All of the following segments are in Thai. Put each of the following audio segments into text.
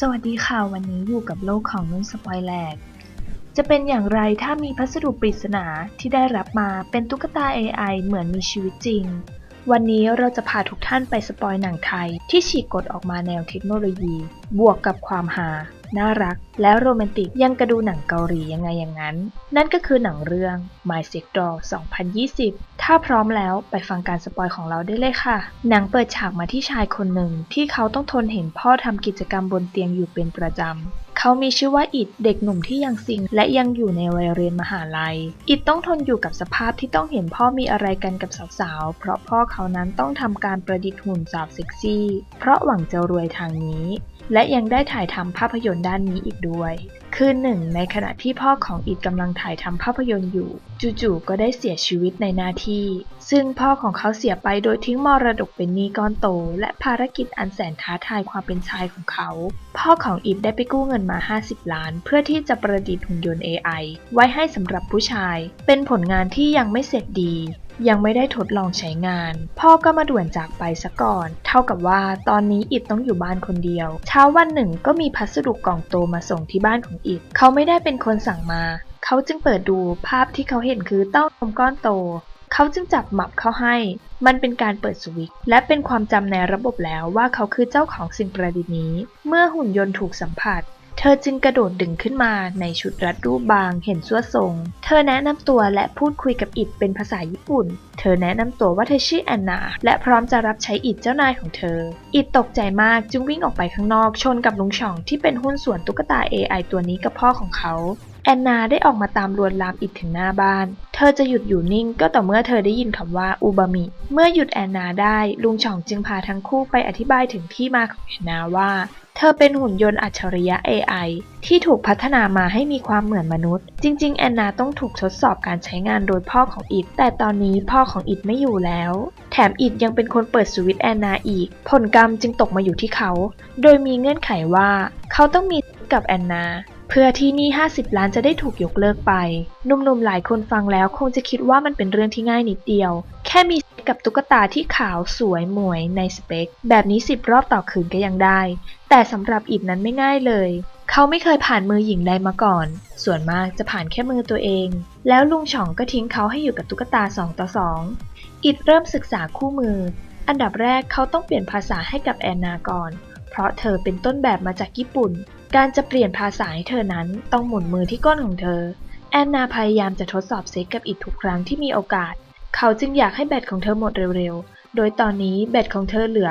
สวัสดีค่ะ วันนี้อยู่กับโลกของนุ่นสปอยแลก จะเป็นอย่างไรถ้ามีพัสดุปริศนาที่ได้รับมาเป็นตุ๊กตา AI เหมือนมีชีวิตจริง วันนี้เราจะพาทุกท่านไปสปอยหนังไทย ที่ฉีกกฎออกมาแนวเทคโนโลยี บวกกับความหา น่ารัก และโรแมนติกยังกระดูหนังเกาหลียังไงอย่างนั้น นั่นก็คือหนังเรื่อง My Sex Doll 2020 ถ้าพร้อมแล้วไปฟังการสปอยของเราได้เลยค่ะ หนังเปิดฉากมาที่ชายคนหนึ่งที่เขาต้องทนเห็นพ่อทำกิจกรรมบนเตียงอยู่เป็นประจำเขามีชื่อว่าอิดเด็กหนุ่มที่ยังซิงและยังอยู่ในวัยเรียนมหาลัย อิดต้องทนอยู่กับสภาพที่ต้องเห็นพ่อมีอะไรกันกับสาวๆ เพราะพ่อเขานั้นต้องทำการประดิษฐ์หุ่นสาวเซ็กซี่ เพราะหวังจะรวยทางนี้ และยังได้ถ่ายทำภาพยนตร์ด้านนี้อีกด้วย คืนหนึ่งในขณะที่พ่อของอิดกำลังถ่ายทำภาพยนตร์อยู่ จู่ๆก็ได้เสียชีวิตในหน้าที่ ซึ่งพ่อของเขาเสียไปโดยทิ้งมรดกเป็นหนี้ก้อนโต และภารกิจอันแสนท้าทายความเป็นชายของเขา พ่อของอิดได้ไปกู้เงินมา 50 ล้าน เพื่อที่จะประดิษฐ์หุ่นยนต์ AI ไว้ให้สำหรับผู้ชาย เป็นผลงานที่ยังไม่เสร็จดียังไม่ได้ทดลองใช้งาน พ่อก็มาด่วนจากไปซะก่อน เท่ากับว่าตอนนี้อิดต้องอยู่บ้านคนเดียว เช้าวันหนึ่งก็มีพัสดุกล่องโตมาส่งที่บ้านของอีก เขาไม่ได้เป็นคนสั่งมา เขาจึงเปิดดูภาพที่เขาเห็นคือเต้านมก้อนโต เขาจึงจับหมับเข้าให้ มันเป็นการเปิดสวิตช์และเป็นความจำในระบบแล้วว่าเขาคือเจ้าของสิ่งประดิษฐ์นี้ เมื่อหุ่นยนต์ถูกสัมผัส เธอจึงกระโดดดึงขึ้นมาในชุดรัดรูปบางเห็นส่วทรง เธอแนะนำตัวและพูดคุยกับอิดเป็นภาษาญี่ปุ่น เธอแนะนำตัวว่าเธอชื่อแอนนา และพร้อมจะรับใช้อิดเจ้านายของเธอ อิดตกใจมากจึงวิ่งออกไปข้างนอกชนกับลุงช่องที่เป็นหุ้นส่วนตุ๊กตา AI ตัวนี้กับพ่อของเขาแอนนาได้ออกมาตามลวนลามอิดถึงหน้าบ้าน เธอจะหยุดอยู่นิ่งก็ต่อเมื่อเธอได้ยินคำว่าอูบามิ เมื่อหยุดแอนนาได้ลุงช่องจึงพาทั้งคู่ไปอธิบายถึงที่มาของแอนนาว่า เธอเป็นหุ่นยนต์อัจฉริยะ AI ที่ถูกพัฒนามาให้มีความเหมือนมนุษย์ จริง ๆ แอนนาต้องถูกทดสอบการใช้งานโดยพ่อของอิดแต่ตอนนี้พ่อของอิดไม่อยู่แล้ว แถมอิดยังเป็นคนเปิดสวิตช์แอนนาอีก ผลกรรมจึงตกมาอยู่ที่เขา โดยมีเงื่อนไขว่า เขาต้องมีกับแอนนาเพื่อที่หนี้50 ล้านจะได้ถูกยกเลิกไป หนุ่มๆ หลายคนฟังแล้วคงจะคิดว่ามันเป็นเรื่องที่ง่ายนิดเดียว แค่มี กับตุ๊กตาที่ขาวสวยหมวยในสเปค แบบนี้ 10 รอบต่อคืนก็ยังได้ แต่สำหรับอิบนั้นไม่ง่ายเลย เขาไม่เคยผ่านมือหญิงใดมาก่อน ส่วนมากจะผ่านแค่มือตัวเอง แล้วลุงฉ่องก็ทิ้งเขาให้อยู่กับตุ๊กตา2ต่อ2อิดเริ่มศึกษาคู่มือ อันดับแรกเขาต้องเปลี่ยนภาษาให้กับแอนนาก่อน เพราะเธอเป็นต้นแบบมาจากญี่ปุ่น การจะเปลี่ยนภาษาให้เธอนั้นต้องหมุนมือที่ก้นของเธอแอนนาพยายามจะทดสอบเซ็กกับอิดทุกครั้งที่มีโอกาส เขาจึงอยากให้แบตของเธอหมดเร็วๆ โดยตอนนี้แบตของเธอเหลือ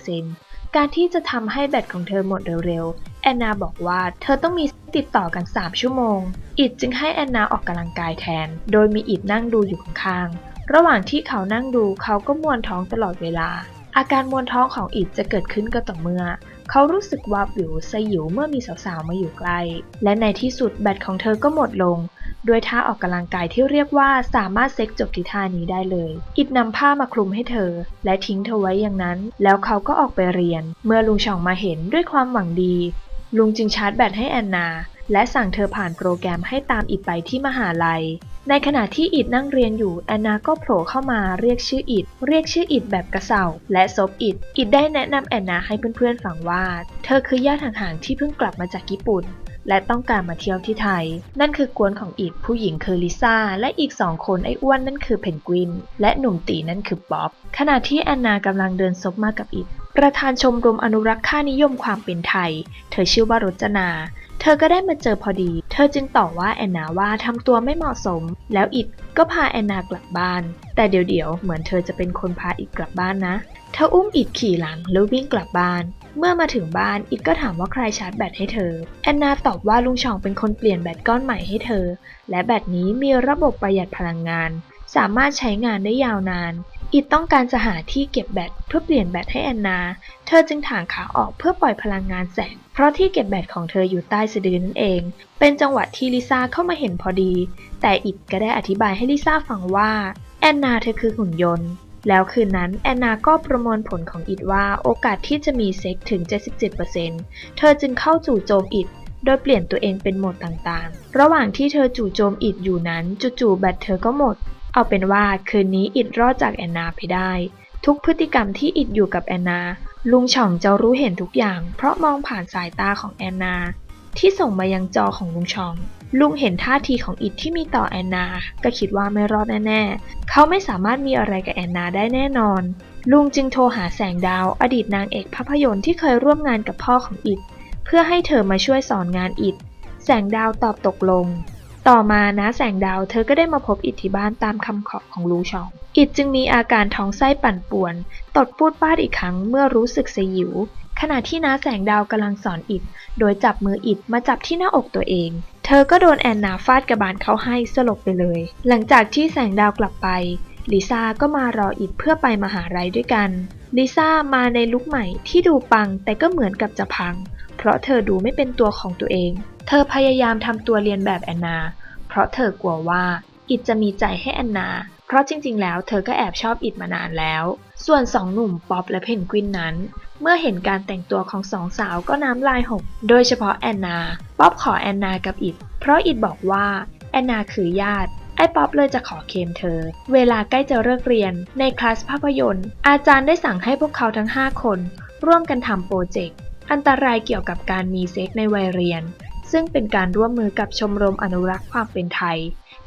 94%การที่จะทำให้แบตของเธอหมดเร็วๆ แอนนาบอกว่าเธอต้องมีติดต่อกัน 3 ชั่วโมง อิดจึงให้แอนนาออกกำลังกายแทน โดยมีอิดนั่งดูอยู่ข้างๆ ระหว่างที่เขานั่งดูเขาก็มวนท้องตลอดเวลา อาการมวนท้องของอิดจะเกิดขึ้นก็ต่อเมื่อ เขารู้สึกว่าบวิวสยิวเมื่อมีสาวๆ มาอยู่ใกล้ และในที่สุดแบตของเธอก็หมดลง ด้วยท่าออกกำลังกายที่เรียกว่าสามารถเซ็กจบที่ท่านี้ได้เลย อิดนำผ้ามาคลุมให้เธอ และทิ้งเธอไว้อย่างนั้น แล้วเขาก็ออกไปเรียน เมื่อลุงช่องมาเห็นด้วยความหวังดี ลุงจึงชาร์จแบตให้แอนนา และสั่งเธอผ่านโปรแกรมให้ตามอิดไปที่มหาลัย ในขณะที่อิดนั่งเรียนอยู่แอนนาก็โผล่เข้ามาเรียกชื่ออิดเรียกชื่ออิดแบบกระเซาและซบอิดอิดได้แนะนำแอนนาให้เพื่อนๆฟังว่า เธอคือญาติห่างๆที่เพิ่งกลับมาจากญี่ปุ่น และต้องการมาเที่ยวที่ไทย นั่นคือกวนของอิดผู้หญิงคือลิซ่า และอีกสองคนไอ้อ้วนนั่นคือเพนกวิน และหนุ่มตีนั่นคือป๊อปขณะที่แอนนากำลังเดินซบมากับอิดประธานชมรมอนุรักษ์ค่านิยมความเป็นไทย เธอชื่อว่ารจนาเธอก็ได้มาเจอพอดี เธอจึงต่อว่าแอนนาว่าทำตัวไม่เหมาะสม แล้วอิดก็พาแอนนากลับบ้าน แต่เดี๋ยวๆ เหมือนเธอจะเป็นคนพาอิดกลับบ้านนะ เธออุ้มอิดขี่หลังแล้ววิ่งกลับบ้าน เมื่อมาถึงบ้านอิดก็ถามว่าใครชาร์จแบตให้เธอ แอนนาตอบว่าลุงชองเป็นคนเปลี่ยนแบตก้อนใหม่ให้เธอ และแบตนี้มีระบบประหยัดพลังงาน สามารถใช้งานได้ยาวนาน อิดต้องการจะหาที่เก็บแบตเพื่อเปลี่ยนแบตให้แอนนา เธอจึงถางขาออกเพื่อปล่อยพลังงานแสง เพราะที่เก็บแบตของเธออยู่ใต้สะดือนั่นเอง เป็นจังหวะที่ลิซ่าเข้ามาเห็นพอดี แต่อิดก็ได้อธิบายให้ลิซ่าฟังว่าแอนนาเธอคือหุ่นยนต์ แล้วคืนนั้นแอนนาก็ประมวลผลของอิดว่าโอกาสที่จะมีเซ็กถึง 77%เธอจึงเข้าจู่โจมอิดโดยเปลี่ยนตัวเองเป็นโหมดต่างๆ ระหว่างที่เธอจู่โจมอิดอยู่นั้นจู่ๆแบตเธอก็หมด เอาเป็นว่าคืนนี้อิดรอดจากแอนนาไปได้ ทุกพฤติกรรมที่อิดอยู่กับแอนนา ลุงช่องจะรู้เห็นทุกอย่าง เพราะมองผ่านสายตาของแอนนา ที่ส่งมายังจอของลุงช่อง ลุงเห็นท่าทีของอิดที่มีต่อแอนนา ก็คิดว่าไม่รอดแน่ๆ เขาไม่สามารถมีอะไรกับแอนนาได้แน่นอน ลุงจึงโทรหาแสงดาว อดีตนางเอกภาพยนตร์ที่เคยร่วมงานกับพ่อของอิดเพื่อให้เธอมาช่วยสอนงานอิดแสงดาวตอบตกลง ต่อมานะแสงดาวเธอก็ได้มาพบอิดที่บ้านตามคำขอของลุงชอง อิดจึงมีอาการท้องไส้ปั่นป่วน ตดปูดป้าดอีกครั้งเมื่อรู้สึกสยิว ขณะที่น้าแสงดาวกำลังสอนอิดโดยจับมืออิดมาจับที่หน้าอกตัวเอง เธอก็โดนแอนนาฟาดกระบาลเขาให้สลบไปเลย หลังจากที่แสงดาวกลับไปลิซ่าก็มารออิดเพื่อไปมหาลัยด้วยกันลิซ่ามาในลุคใหม่ที่ดูปังแต่ก็เหมือนกับจะพัง เพราะเธอดูไม่เป็นตัวของตัวเอง เธอพยายามทำตัวเรียนแบบแอนนา เพราะเธอกลัวว่าอิดจะมีใจให้แอนนา เพราะจริงๆ แล้วเธอก็แอบชอบอิดมานานแล้วส่วนสองหนุ่มป๊อปและเพนกวินนั้น เมื่อเห็นการแต่งตัวของสองสาวก็น้ำลายหก โดยเฉพาะแอนนา ป๊อปขอแอนนากับอิด เพราะอิดบอกว่าแอนนาคือญาติไอ้ป๊อปเลยจะขอเคมเธอ เวลาใกล้จะเลิกเรียน ในคลาสภาพยนตร์ อาจารย์ได้สั่งให้พวกเขาทั้ง 5 คน ร่วมกันทำโปรเจกต์ อันตรายเกี่ยวกับการมีเซ็กในวัยเรียน ซึ่งเป็นการร่วมมือกับชมรมอนุรักษ์ความเป็นไทย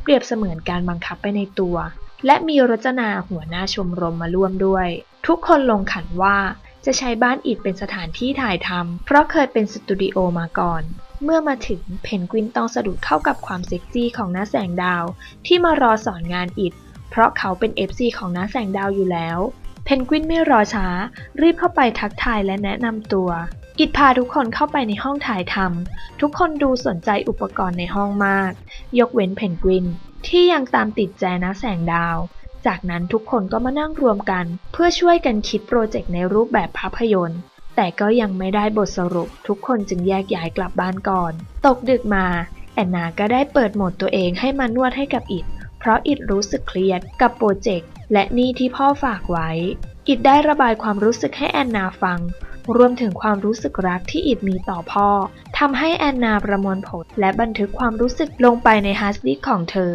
เปรียบเสมือนการบังคับไปในตัว และมีรจนาหัวหน้าชมรมมาร่วมด้วย ทุกคนลงขันว่าจะใช้บ้านอิฐเป็นสถานที่ถ่ายทำเพราะเคยเป็นสตูดิโอมาก่อน เมื่อมาถึงเพนกวินต้องสะดุดเข้ากับความเซ็กซี่ของน้าแสงดาว ที่มารอสอนงานอิฐ เพราะเขาเป็น FC ของน้าแสงดาวอยู่แล้ว เพนกวินไม่รอช้า รีบเข้าไปทักทายและแนะนำตัว อิดพาทุกคนเข้าไปในห้องถ่ายทำทุกคนดูสนใจอุปกรณ์ในห้องมาก ยกเว้นเพนกวิน ที่ยังตามติดใจนะแสงดาว จากนั้นทุกคนก็มานั่งรวมกัน เพื่อช่วยกันคิดโปรเจกต์ในรูปแบบภาพยนตร์ แต่ก็ยังไม่ได้บทสรุป ทุกคนจึงแยกย้ายกลับบ้านก่อน ตกดึกมา แอนนาก็ได้เปิดโหมดตัวเองให้มานวดให้กับอิดเพราะอิดรู้สึกเครียดกับโปรเจกต์และหนี้ที่พ่อฝากไว้ อิดได้ระบายความรู้สึกให้แอนนาฟัง รวมถึงความรู้สึกรักที่อิดมีต่อพ่อทำให้แอนนาประมวลผลและบันทึกความรู้สึกลงไปในฮาร์ดดิสก์ของเธอ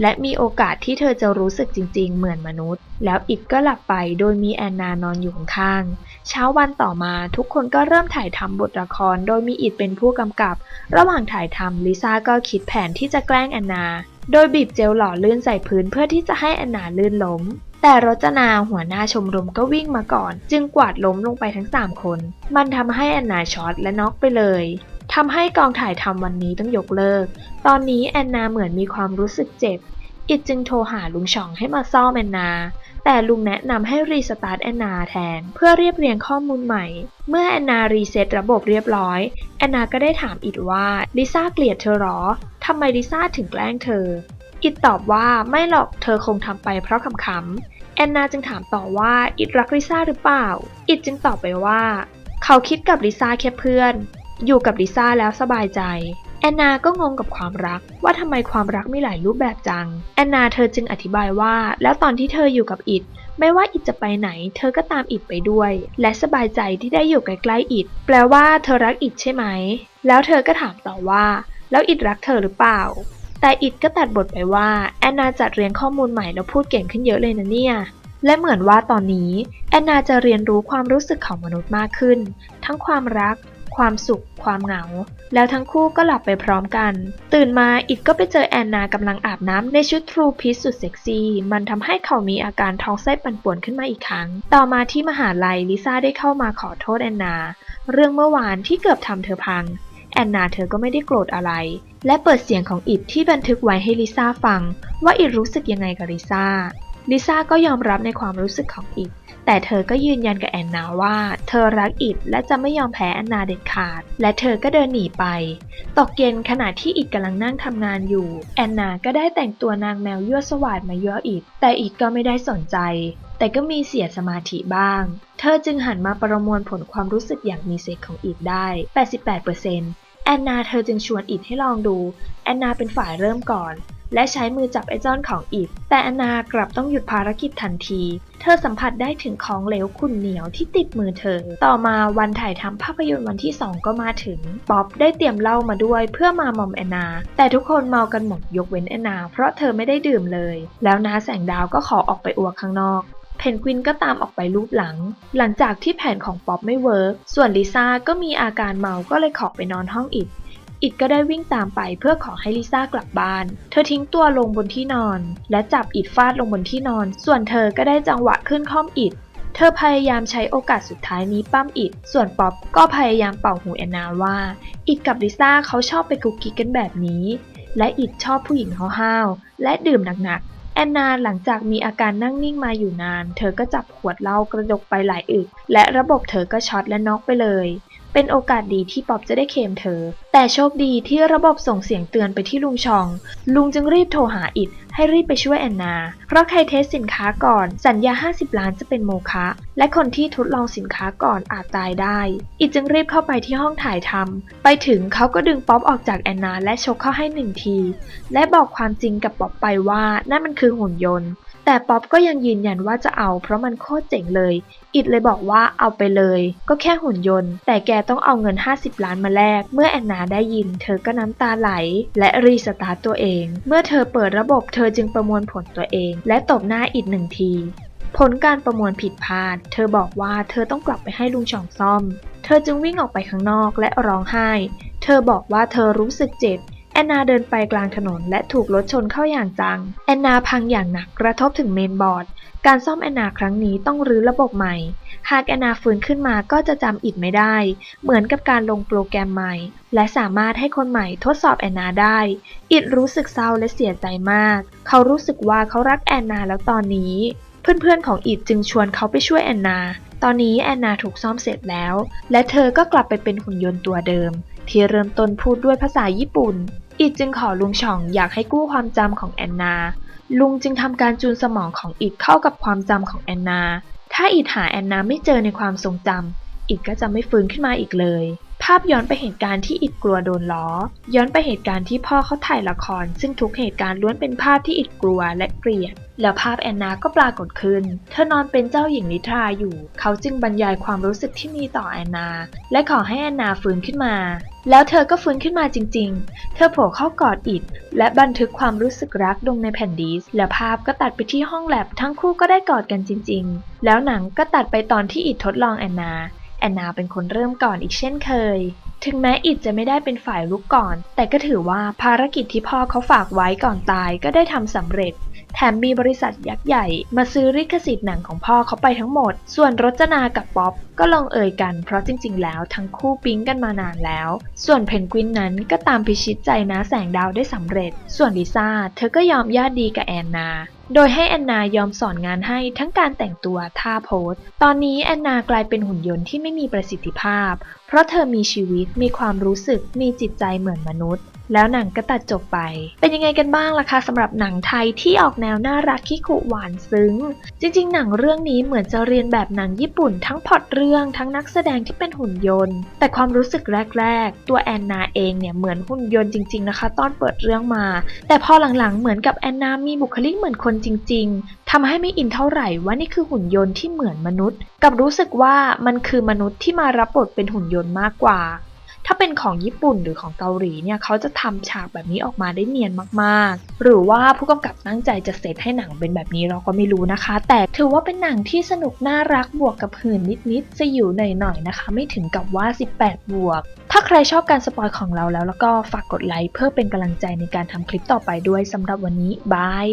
และมีโอกาสที่เธอจะรู้สึกจริง ๆ เหมือนมนุษย์ แล้วอิดก็หลับไปโดยมีแอนนานอนอยู่ข้างๆเช้าวันต่อมาทุกคนก็เริ่มถ่ายทำบทละคร โดยมีอิดเป็นผู้กำกับ ระหว่างถ่ายทำลิซ่าก็คิดแผนที่จะแกล้งแอนนา โดยบีบเจลหล่อลื่นใส่พื้นเพื่อที่จะให้แอนนาลื่นล้ม แต่รจนาหัวหน้าชมรมก็วิ่งมาก่อน จึงกวาดล้มลงไปทั้ง 3 คน มันทำให้แอนนาช็อตและน็อกไปเลยทำให้กองถ่ายทำวันนี้ต้องยกเลิก ตอนนี้แอนนาเหมือนมีความรู้สึกเจ็บ อิดจึงโทรหาลุงช่องให้มาซ่อมแอนนา แต่ลุงแนะนำให้รีสตาร์ทแอนนาแทน เพื่อเรียบเรียงข้อมูลใหม่ เมื่อแอนนารีเซ็ตระบบเรียบร้อย แอนนาก็ได้ถามอิดว่าลิซ่าเกลียดเธอหรอทำไมลิซ่าถึงแกล้งเธอ อิดตอบว่าไม่หรอกเธอคงทำไปเพราะขำๆ แอนนาจึงถามต่อว่าอิดรักลิซ่าหรือเปล่า อิดจึงตอบไปว่า เขาคิดกับลิซ่าแค่เพื่อน อยู่กับลิซ่าแล้วสบายใจ แอนนาก็งงกับความรักว่าทำไมความรักมีหลายรูปแบบจัง แอนนาเธอจึงอธิบายว่า แล้วตอนที่เธออยู่กับอิดไม่ว่าอิดจะไปไหน เธอก็ตามอิดไปด้วย และสบายใจที่ได้อยู่ใกล้ๆอิดแปลว่าเธอรักอิดใช่ไหม แล้วเธอก็ถามต่อว่า แล้วอิดรักเธอหรือเปล่า แต่อิดก็ตัดบทไปว่าแอนนาจัดเรียงข้อมูลใหม่แล้วพูดเก่งขึ้นเยอะเลยนะเนี่ยและเหมือนว่าตอนนี้แอนนาจะเรียนรู้ความรู้สึกของมนุษย์มากขึ้น ทั้งความรัก ความสุข ความเหงา แล้วทั้งคู่ก็หลับไปพร้อมกัน ตื่นมาอิดก็ไปเจอแอนนากำลังอาบน้ำในชุดทรูพีซสุดเซ็กซี่ มันทำให้เขามีอาการท้องไส้ปั่นป่วนขึ้นมาอีกครั้ง ต่อมาที่มหาลัยลิซ่าได้เข้ามาขอโทษแอนนา เรื่องเมื่อวานที่เกือบทำเธอพัง แอนนาเธอก็ไม่ได้โกรธอะไร และเปิดเสียงของอิดที่บันทึกไว้ให้ลิซ่าฟัง ว่าอิดรู้สึกยังไงกับลิซ่า ลิซ่าก็ยอมรับในความรู้สึกของอิดแต่เธอก็ยืนยันกับแอนนาว่า เธอรักอิดและจะไม่ยอมแพ้แอนนาเด็ดขาด และเธอก็เดินหนีไป ตกเย็นขณะที่อิดกำลังนั่งทำงานอยู่ แอนนาก็ได้แต่งตัวนางแมวยั่วสวาดมายั่วอิดแต่อิดก็ไม่ได้สนใจ แต่ก็มีเสียสมาธิบ้าง เธอจึงหันมาประมวลผลความรู้สึกอย่างมีเซ็กของอิดได้ 88%แอนนาเธอจึงชวนอิดให้ลองดู แอนนาเป็นฝ่ายเริ่มก่อน และใช้มือจับไอ้จ้อนของอิดแต่แอนนากลับต้องหยุดภารกิจทันที เธอสัมผัสได้ถึงของเหลวขุ่นเหนียวที่ติดมือเธอ ต่อมาวันถ่ายทำภาพยนตร์วันที่ 2 ก็มาถึง ป๊อบได้เตรียมเหล้ามาด้วยเพื่อมามอมแอนนา แต่ทุกคนเมากันหมดยกเว้นแอนนา เพราะเธอไม่ได้ดื่มเลย แล้วน้าแสงดาวก็ขอออกไปอวกข้างนอก เพนกวินก็ตามออกไปรูปหลัง หลังจากที่แผนของป๊อปไม่เวิร์กส่วนลิซ่าก็มีอาการเมาก็เลยขอไปนอนห้องอิดอิดก็ได้วิ่งตามไปเพื่อขอให้ลิซ่ากลับบ้าน เธอทิ้งตัวลงบนที่นอน และจับอิดฟาดลงบนที่นอน ส่วนเธอก็ได้จังหวะขึ้นค่อมอิด เธอพยายามใช้โอกาสสุดท้ายนี้ปั้มอิด ส่วนป๊อปก็พยายามเป่าหูแอนนาว่า อิดกับลิซ่าเขาชอบไปกุกกิ๊กกันแบบนี้ และอิดชอบผู้หญิงห้าวๆและดื่มหนัก อนนาหลังจากมีอาการนั่งนิ่งมาอยู่นาน เธอก็จับขวดเหล้ากระดกไปหลายอึก และระบบเธอก็ช็อตและน็อกไปเลย เป็นโอกาสดีที่ป๊อบจะได้เคมเธอ แต่โชคดีที่ระบบส่งเสียงเตือนไปที่ลุงชอง ลุงจึงรีบโทรหาอิดให้รีบไปช่วยแอนนา เพราะใครเทสสินค้าก่อนสัญญา 50 ล้านจะเป็นโมฆะและคนที่ทดลองสินค้าก่อนอาจตายได้ อิดจึงรีบเข้าไปที่ห้องถ่ายทำไปถึงเขาก็ดึงป๊อบออกจากแอนนาและชกเข้าให้หนึ่งที และบอกความจริงกับป๊อบไปว่านั่นมันคือหุ่นยนต์ แต่ป๊อบก็ยังยืนยันว่าจะเอา เพราะมันโคตรเจ๋งเลย อิดเลยบอกว่าเอาไปเลย ก็แค่หุ่นยนต์ แต่แกต้องเอาเงิน 50 ล้านมาแลก เมื่อแอนนาได้ยิน เธอก็น้ำตาไหล และรีสตาร์ตตัวเอง เมื่อเธอเปิดระบบเธอจึงประมวลผลตัวเอง และตบหน้าอิดหนึ่งที ผลการประมวลผิดพลาด เธอบอกว่าเธอต้องกลับไปให้ลุงช่องซ่อม เธอจึงวิ่งออกไปข้างนอกและร้องไห้ เธอบอกว่าเธอรู้สึกเจ็บ แอนนาเดินไปกลางถนนและถูกรถชนเข้าอย่างจัง แอนนาพังอย่างหนักกระทบถึงเมนบอร์ด การซ่อมแอนนาครั้งนี้ต้องรื้อระบบใหม่ หากแอนนาฟื้นขึ้นมาก็จะจำอิดไม่ได้ เหมือนกับการลงโปรแกรมใหม่ และสามารถให้คนใหม่ทดสอบแอนนาได้ อิดรู้สึกเศร้าและเสียใจมาก เขารู้สึกว่าเขารักแอนนาแล้วตอนนี้ เพื่อนๆของอิดจึงชวนเขาไปช่วยแอนนา ตอนนี้แอนนาถูกซ่อมเสร็จแล้ว และเธอก็กลับไปเป็นหุ่นยนต์ตัวเดิม ที่เริ่มต้นพูดด้วยภาษาญี่ปุ่นอิดจึงขอลุงช่องอยากให้กู้ความจำของแอนนา ลุงจึงทำการจูนสมองของอิดเข้ากับความจำของแอนนา ถ้าอิดหาแอนนาไม่เจอในความทรงจำอิดก็จะไม่ฟื้นขึ้นมาอีกเลย ภาพย้อนไปเหตุการณ์ที่อิดกลัวโดนล้อ ย้อนไปเหตุการณ์ที่พ่อเขาถ่ายละคร ซึ่งทุกเหตุการณ์ล้วนเป็นภาพที่อิดกลัวและเกลียดแล้วภาพแอนนาก็ปรากฏขึ้น เธอนอนเป็นเจ้าหญิงนิทราอยู่ เขาจึงบรรยายความรู้สึกที่มีต่อแอนนา และขอให้แอนนาฟื้นขึ้นมา แล้วเธอก็ฟื้นขึ้นมาจริง ๆ เธอโผล่เข้ากอดอิดและบันทึกความรู้สึกรักลงในแผ่นดิสก์และภาพก็ตัดไปที่ห้องแลบทั้งคู่ก็ได้กอดกันจริง ๆ แล้วหนังก็ตัดไปตอนที่อิดทดลองแอนนา แอนนาเป็นคนเริ่มก่อนอีกเช่นเคย ถึงแม้อิดจะไม่ได้เป็นฝ่ายลุกก่อน แต่ก็ถือว่าภารกิจที่พ่อเขาฝากไว้ก่อนตายก็ได้ทำสำเร็จ แถมมีบริษัทยักษ์ใหญ่มาซื้อลิขสิทธิ์หนังของพ่อเขาไปทั้งหมด ส่วนรจนากับป๊อปก็ลงเอ่ยกันเพราะจริง ๆ แล้วทั้งคู่ปิ๊งกันมานานแล้ว ส่วนเพนกวินนั้นก็ตามพิชิตใจนะแสงดาวได้สำเร็จ ส่วนลิซ่าเธอก็ยอมญาติดีกับแอนนาโดยให้แอนนายอมสอนงานให้ทั้งการแต่งตัวท่าโพสตอนนี้แอนนากลายเป็นหุ่นยนต์ที่ไม่มีประสิทธิภาพ เพราะเธอมีชีวิตมีความรู้สึกมีจิตใจเหมือนมนุษย์ แล้วหนังก็ตัดจบไป เป็นยังไงกันบ้างล่ะคะสำหรับหนังไทยที่ออกแนวน่ารักขี้ขุหวานซึ้ง จริงๆ หนังเรื่องนี้เหมือนจะเรียนแบบหนังญี่ปุ่น ทั้งพล็อตเรื่องทั้งนักแสดงที่เป็นหุ่นยนต์ แต่ความรู้สึกแรก ๆ ตัวแอนนาเองเนี่ยเหมือนหุ่นยนต์จริง ๆนะคะ ตอนเปิดเรื่องมา แต่พอหลังๆเหมือนกับแอนนามีบุคลิกเหมือนคนจริง ๆ ทำให้ไม่อินเท่าไหร่ว่านี่คือหุ่นยนต์ที่เหมือนมนุษย์ กับรู้สึกว่ามันคือมนุษย์ที่มารับบทเป็นหุ่นยนต์มากกว่า ถ้าเป็นของญี่ปุ่นหรือของเกาหลีเนี่ยเขาจะทำฉากแบบนี้ออกมาได้เนียนมากๆ หรือว่าผู้กำกับตั้งใจจะเซตให้หนังเป็นแบบนี้เราก็ไม่รู้นะคะ แต่ถือว่าเป็นหนังที่สนุกน่ารักบวกกับหื่นนิดๆจะอยู่หน่อยๆนะคะ ไม่ถึงกับว่า 18 บวกถ้าใครชอบการสปอยของเราแล้วแล้วก็ฝากกดไลค์เพื่อเป็นกำลังใจในการทำคลิปต่อไปด้วยสำหรับวันนี้บาย